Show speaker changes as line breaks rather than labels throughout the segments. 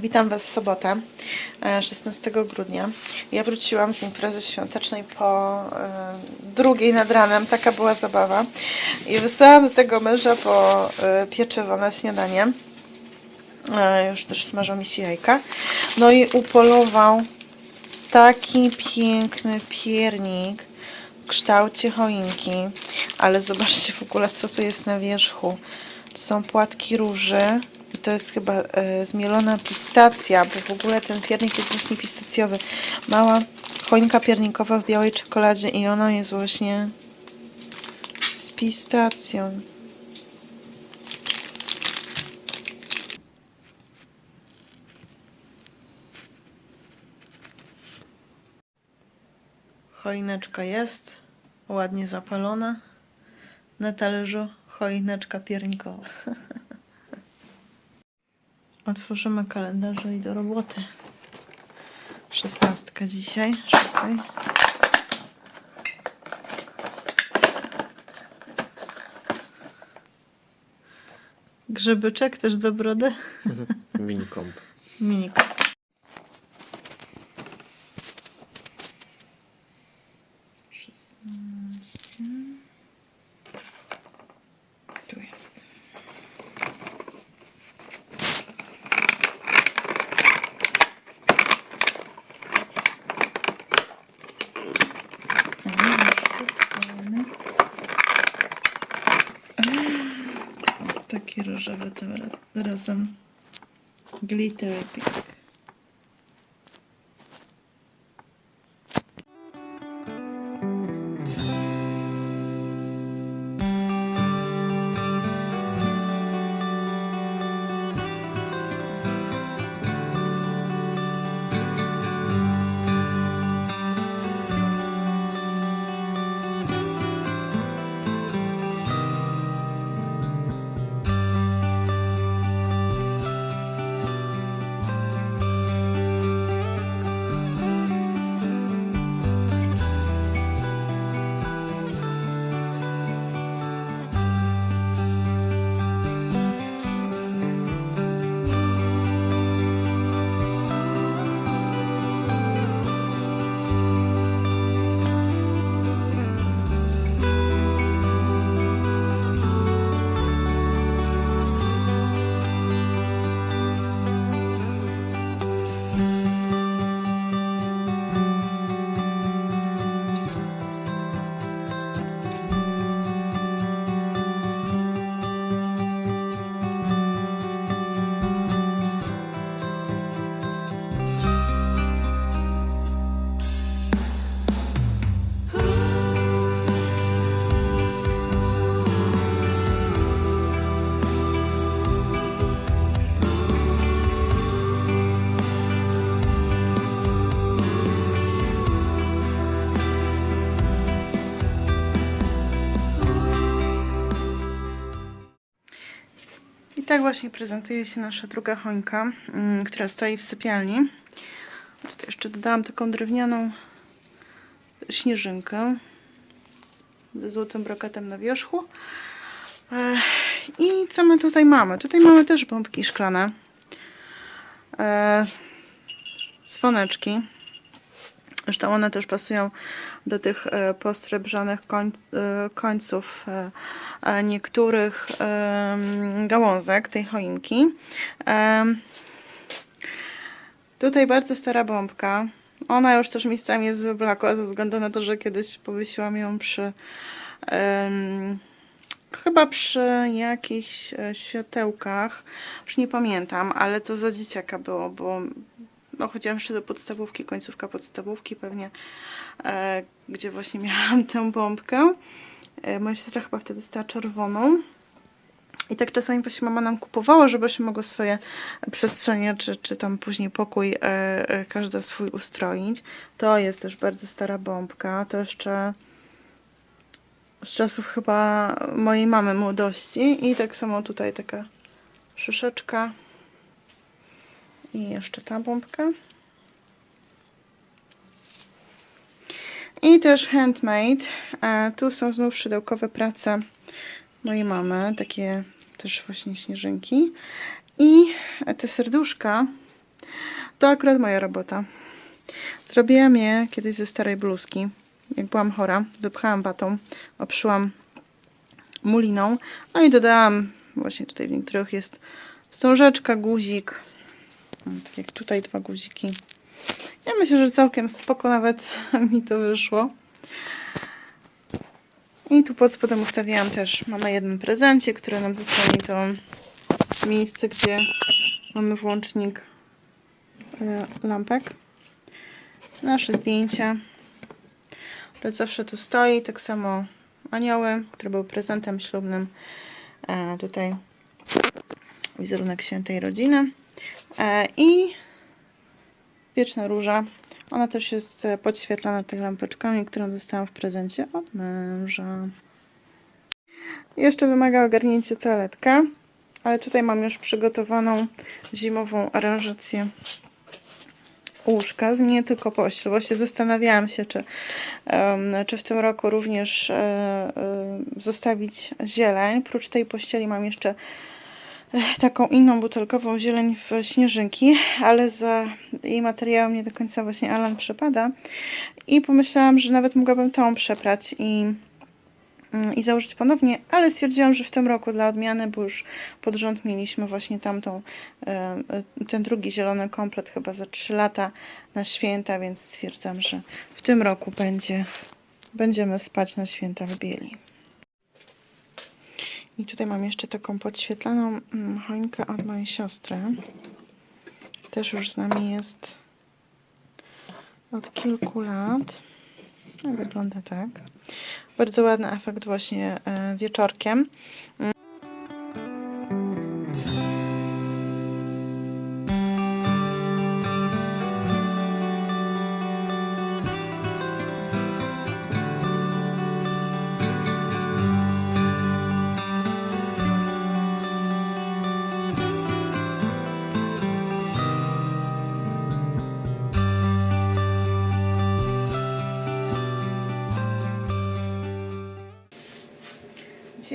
Witam Was w sobotę, e, 16 grudnia. Ja wróciłam z imprezy świątecznej po e, drugiej nad ranem. Taka była zabawa. I wysłałam do tego męża po e, pieczywo na śniadanie. E, Już też smażą mi się jajka. No i upolował taki piękny piernik w kształcie choinki. Ale zobaczcie w ogóle, co tu jest na wierzchu. To są płatki róży. I to jest chyba e, zmielona pistacja, bo w ogóle ten piernik jest właśnie pistacjowy. Mała choinka piernikowa w białej czekoladzie i ona jest właśnie z pistacją. Choineczka jest ładnie zapalona. Na talerzu choineczka piernikowa. Otworzymy kalendarze i do roboty. Szesnastka dzisiaj. Szukaj. Grzybyczek też do brody.
Minicomp.
Minik. Taki różowy tym ra- razem. Glittery pink. Tak właśnie prezentuje się nasza druga choinka, mm, która stoi w sypialni. Tutaj jeszcze dodałam taką drewnianą śnieżynkę ze złotym brokatem na wierzchu. I co my tutaj mamy? Tutaj mamy też bombki szklane. Dzwoneczki. Zresztą one też pasują do tych e, posrebrzanych e, końców e, niektórych gałązek tej choinki. Tutaj bardzo stara bombka. Ona już też miejscami jest wyblakła ze względu na to, że kiedyś powiesiłam ją przy chyba przy jakichś światełkach. Już nie pamiętam, ale to za dzieciaka było, bo no, chodziłam jeszcze do podstawówki, końcówka podstawówki pewnie, e, gdzie właśnie miałam tę bombkę. E, moja siostra chyba wtedy dostała czerwoną. I tak czasami właśnie mama nam kupowała, żebyśmy mogły swoje przestrzenie, czy, czy tam później pokój e, e, każda swój ustroić. To jest też bardzo stara bombka. To jeszcze z czasów chyba mojej mamy młodości. I tak samo tutaj taka szyszeczka. I jeszcze ta bombka. I też handmade. Tu są znów szydełkowe prace mojej mamy. Takie też właśnie śnieżynki. I te serduszka To akurat moja robota. Zrobiłam je kiedyś ze starej bluzki. Jak byłam chora, wypchałam batą, obszyłam muliną, no i dodałam, właśnie tutaj w niektórych jest wstążeczka, guzik, tak jak tutaj dwa guziki. Ja myślę, że całkiem spoko nawet mi to wyszło. I tu pod spodem ustawiłam też, mamy jeden prezencie, który nam zasłoni to miejsce, gdzie mamy włącznik y, lampek. Nasze zdjęcia, które zawsze tu stoi, tak samo anioły, który był prezentem ślubnym. E, tutaj wizerunek świętej rodziny. E, I wieczna róża. Ona też jest e, podświetlana tych lampeczkami, którą dostałam w prezencie od męża. Jeszcze wymaga ogarnięcia toaletka, ale tutaj mam już przygotowaną zimową aranżację łóżka, zmienię tylko pościel, się zastanawiałam się, czy, czy w tym roku również e, zostawić zieleń. Prócz tej pościeli mam jeszcze taką inną butelkową zieleń w śnieżynki, ale za jej materiałem nie do końca właśnie Alan przepada. I pomyślałam, że nawet mogłabym tą przeprać i, mm, i założyć ponownie, ale stwierdziłam, że w tym roku dla odmiany, bo już pod rząd mieliśmy właśnie tamtą, e, e, ten drugi zielony komplet chyba za 3 lata na święta, więc stwierdzam, że w tym roku będzie, będziemy spać na święta w bieli. I tutaj mam jeszcze taką podświetlaną mm, choinkę od mojej siostry. Też już z nami jest od kilku lat. No, wygląda tak. Bardzo ładny efekt właśnie e, wieczorkiem.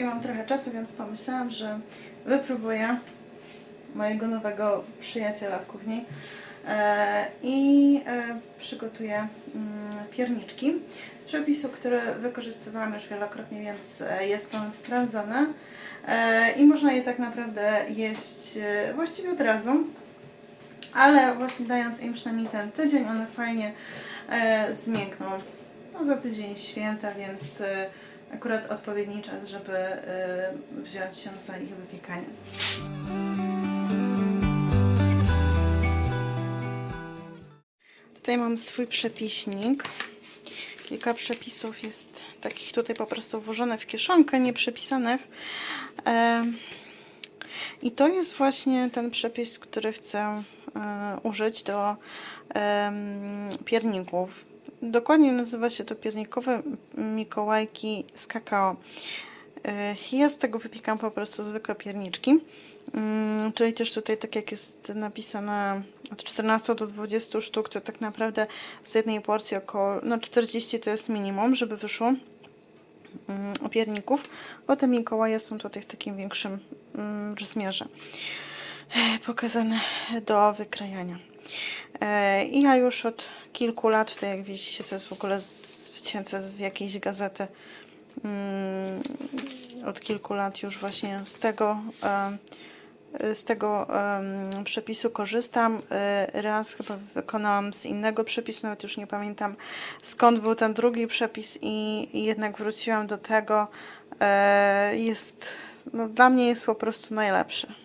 Dzisiaj mam trochę czasu, więc pomyślałam, że wypróbuję mojego nowego przyjaciela w kuchni e, i e, przygotuję mm, pierniczki z przepisu, który wykorzystywałam już wielokrotnie, więc e, jest on sprawdzony i można je tak naprawdę jeść właściwie od razu, ale właśnie dając im przynajmniej ten tydzień, one fajnie zmiękną. No, za tydzień święta, więc akurat odpowiedni czas, żeby e, wziąć się za ich wypiekanie. Tutaj mam swój przepiśnik. Kilka przepisów jest takich tutaj po prostu włożone w kieszonkę, nieprzepisanych. I to jest właśnie ten przepis, który chcę e, użyć do pierników. Dokładnie nazywa się to piernikowe Mikołajki z kakao. E, Ja z tego wypiekam po prostu zwykłe pierniczki. Mm, Czyli też tutaj, tak jak jest napisane, od 14 do 20 sztuk, to tak naprawdę z jednej porcji około, no 40 to jest minimum, żeby wyszło mm, pierników. Bo te Mikołaje są tutaj w takim większym mm, rozmiarze e, pokazane do wykrajania. E, I ja już od kilku lat, tutaj jak widzicie, to jest w ogóle z, wcięte z jakiejś gazety. Mm, Od kilku lat już właśnie z tego, e, z tego przepisu korzystam. E, Raz chyba wykonałam z innego przepisu, nawet już nie pamiętam skąd był ten drugi przepis i, jednak wróciłam do tego. Jest, no, dla mnie jest po prostu najlepszy.